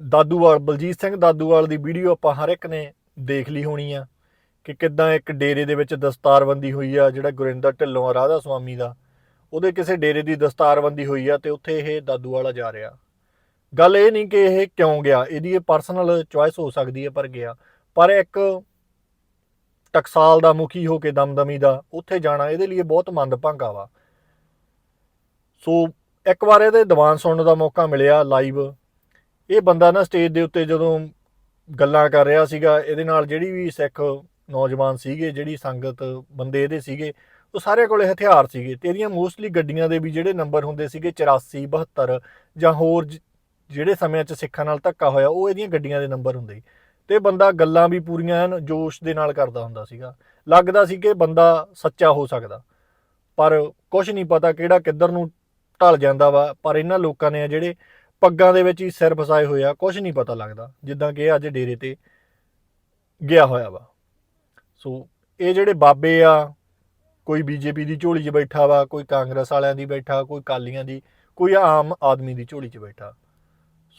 ਦਾਦੂਵਾਲ, ਬਲਜੀਤ ਸਿੰਘ ਦਾਦੂਵਾਲ ਦੀ ਵੀਡੀਓ ਆਪਾਂ ਹਰ ਇੱਕ ਨੇ ਦੇਖ ਲਈ ਹੋਣੀ ਆ ਕਿ ਕਿੱਦਾਂ ਇੱਕ ਡੇਰੇ ਦੇ ਵਿੱਚ ਦਸਤਾਰਬੰਦੀ ਹੋਈ ਆ, ਜਿਹੜਾ ਗੁਰਿੰਦਰ ਢਿੱਲੋਂ ਆ, ਰਾਧਾ ਸੁਆਮੀ ਦਾ। ਉਹਦੇ ਕਿਸੇ ਡੇਰੇ ਦੀ ਦਸਤਾਰਬੰਦੀ ਹੋਈ ਆ ਤੇ ਉੱਥੇ ਇਹ ਦਾਦੂਵਾਲਾ ਜਾ ਰਿਹਾ। ਗੱਲ ਇਹ ਨਹੀਂ ਕਿ ਇਹ ਕਿਉਂ ਗਿਆ, ਇਹਦੀ ਇਹ ਪਰਸਨਲ ਚੁਆਇਸ ਹੋ ਸਕਦੀ ਹੈ ਪਰ ਗਿਆ। ਪਰ ਇੱਕ ਟਕਸਾਲ ਦਾ ਮੁਖੀ ਹੋ ਕੇ ਦਮਦਮੀ ਦਾ, ਉੱਥੇ ਜਾਣਾ ਇਹਦੇ ਲਈ ਬਹੁਤ ਮੰਦਭਾਗਾ ਵਾ। ਸੋ ਇੱਕ ਵਾਰ ਇਹਦੇ ਦੀਵਾਨ ਸੁਣਨ ਦਾ ਮੌਕਾ ਮਿਲਿਆ ਲਾਈਵ ਇਹ ਬੰਦਾ ਨਾ ਸਟੇਜ ਦੇ ਉੱਤੇ ਜਦੋਂ ਗੱਲਾਂ ਕਰ ਰਿਹਾ ਸੀਗਾ, ਇਹਦੇ ਨਾਲ ਜਿਹੜੀ ਵੀ ਸਿੱਖ ਨੌਜਵਾਨ ਸੀਗੇ, ਜਿਹੜੀ ਸੰਗਤ ਬੰਦੇ ਇਹਦੇ ਸੀਗੇ, ਉਹ ਸਾਰਿਆਂ ਕੋਲੇ ਹਥਿਆਰ ਸੀਗੇ। ਤੇ ਇਹਦੀਆਂ ਮੋਸਟਲੀ ਗੱਡੀਆਂ ਦੇ ਵੀ ਜਿਹੜੇ ਨੰਬਰ ਹੁੰਦੇ ਸੀਗੇ 84 72 ਜਾਂ ਹੋਰ ਜ- ਜਿਹੜੇ ਸਮਿਆਂ 'ਚ ਸਿੱਖਾਂ ਨਾਲ ਧੱਕਾ ਹੋਇਆ, ਉਹ ਇਹਦੀਆਂ ਗੱਡੀਆਂ ਦੇ ਨੰਬਰ ਹੁੰਦੇ ਸੀ। ਤੇ ਬੰਦਾ ਗੱਲਾਂ ਵੀ ਪੂਰੀਆਂ ਐਨ ਜੋਸ਼ ਦੇ ਨਾਲ ਕਰਦਾ ਹੁੰਦਾ ਸੀਗਾ। ਲੱਗਦਾ ਸੀ ਕਿ ਬੰਦਾ ਸੱਚਾ ਹੋ ਸਕਦਾ, ਪਰ ਕੁਝ ਨਹੀਂ ਪਤਾ ਕਿਹੜਾ ਕਿੱਧਰ ਨੂੰ ਢਲ ਜਾਂਦਾ ਵਾ, ਪਰ ਇਹਨਾਂ ਲੋਕਾਂ ਨੇ ਆ ਜਿਹੜੇ ਪੱਗਾਂ ਦੇ ਵਿੱਚ ਹੀ ਸਿਰ ਫਸਾਏ ਹੋਏ ਆ ਕੁਝ ਨਹੀਂ ਪਤਾ ਲੱਗਦਾ, ਜਿੱਦਾਂ ਕਿ ਇਹ ਅੱਜ ਡੇਰੇ ਤੇ ਗਿਆ ਹੋਇਆ ਵਾ। ਸੋ ਇਹ ਜਿਹੜੇ ਬਾਬੇ ਆ, ਕੋਈ ਬੀਜੇਪੀ ਦੀ ਝੋਲੀ 'ਚ ਬੈਠਾ ਵਾ, ਕੋਈ ਕਾਂਗਰਸ ਵਾਲਿਆਂ ਦੀ ਬੈਠਾ, ਕੋਈ ਕਾਲੀਆਂ ਦੀ, ਕੋਈ ਆਮ ਆਦਮੀ ਦੀ ਝੋਲੀ 'ਚ ਬੈਠਾ।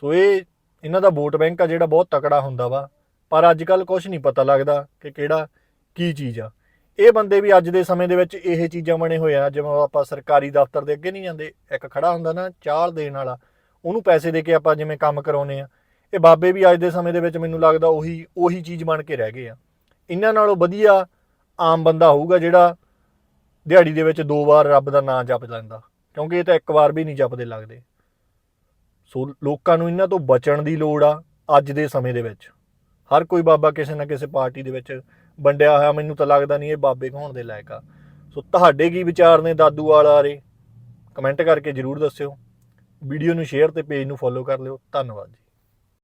ਸੋ ਇਹ, ਇਹਨਾਂ ਦਾ ਵੋਟ ਬੈਂਕ ਆ ਜਿਹੜਾ ਬਹੁਤ ਤਕੜਾ ਹੁੰਦਾ ਵਾ, ਪਰ ਅੱਜ ਕੱਲ ਕੁਝ ਨਹੀਂ ਪਤਾ ਲੱਗਦਾ ਕਿ ਕਿਹੜਾ ਕੀ ਚੀਜ਼ ਆ। ਇਹ ਬੰਦੇ ਵੀ ਅੱਜ ਦੇ ਸਮੇਂ ਦੇ ਵਿੱਚ ਇਹ ਚੀਜ਼ਾਂ ਬਣੇ ਹੋਏ ਆ, ਜਿਵੇਂ ਆਪਾਂ ਸਰਕਾਰੀ ਦਫ਼ਤਰ ਦੇ ਅੱਗੇ ਨਹੀਂ ਜਾਂਦੇ, ਇੱਕ ਖੜਾ ਹੁੰਦਾ ਨਾ, ਚਾਲ ਦੇਣ ਵਾਲਾ ਉਹਨੂੰ ਪੈਸੇ ਦੇ ਕੇ ਆਪਾਂ ਜਿਵੇਂ ਕੰਮ ਕਰਾਉਨੇ ਆ ਇਹ ਬਾਬੇ ਵੀ ਅੱਜ ਦੇ ਸਮੇਂ ਦੇ ਵਿੱਚ ਮੈਨੂੰ ਲੱਗਦਾ ਉਹੀ ਉਹੀ ਚੀਜ਼ ਬਣ ਕੇ ਰਹਿ ਗਏ ਆ। ਇਹਨਾਂ ਨਾਲੋਂ ਵਧੀਆ ਆਮ ਬੰਦਾ ਹੋਊਗਾ ਜਿਹੜਾ ਦਿਹਾੜੀ ਦੇ ਵਿੱਚ ਦੋ ਵਾਰ ਰੱਬ ਦਾ ਨਾਮ ਜਪ ਲੈਂਦਾ। ਕਿਉਂਕਿ ਇਹ ਤਾਂ ਇੱਕ ਵਾਰ ਵੀ ਨਹੀਂ ਜਪਦੇ ਲੱਗਦੇ। ਸੋ ਲੋਕਾਂ ਨੂੰ ਇਹਨਾਂ ਤੋਂ ਬਚਣ ਦੀ ਲੋੜ ਆ ਅੱਜ ਦੇ ਸਮੇਂ ਦੇ ਵਿੱਚ। ਹਰ ਕੋਈ ਬਾਬਾ ਕਿਸੇ ਨਾ ਕਿਸੇ ਪਾਰਟੀ ਦੇ ਵਿੱਚ ਵੰਡਿਆ ਹੋਇਆ, ਮੈਨੂੰ ਤਾਂ ਲੱਗਦਾ ਨਹੀਂ ਇਹ ਬਾਬੇ ਕਹਾਉਣ ਦੇ ਲਾਇਕ ਆ। ਸੋ ਤੁਹਾਡੇ ਕੀ ਵਿਚਾਰ ਨੇ ਦਾਦੂ ਵਾਲਾ ਬਾਰੇ ਕਮੈਂਟ ਕਰਕੇ ਜਰੂਰ ਦੱਸਿਓ। ਵੀਡੀਓ ਨੂੰ ਸ਼ੇਅਰ ਤੇ ਪੇਜ ਨੂੰ ਫੋਲੋ ਕਰ ਲਿਓ। ਧੰਨਵਾਦ ਜੀ।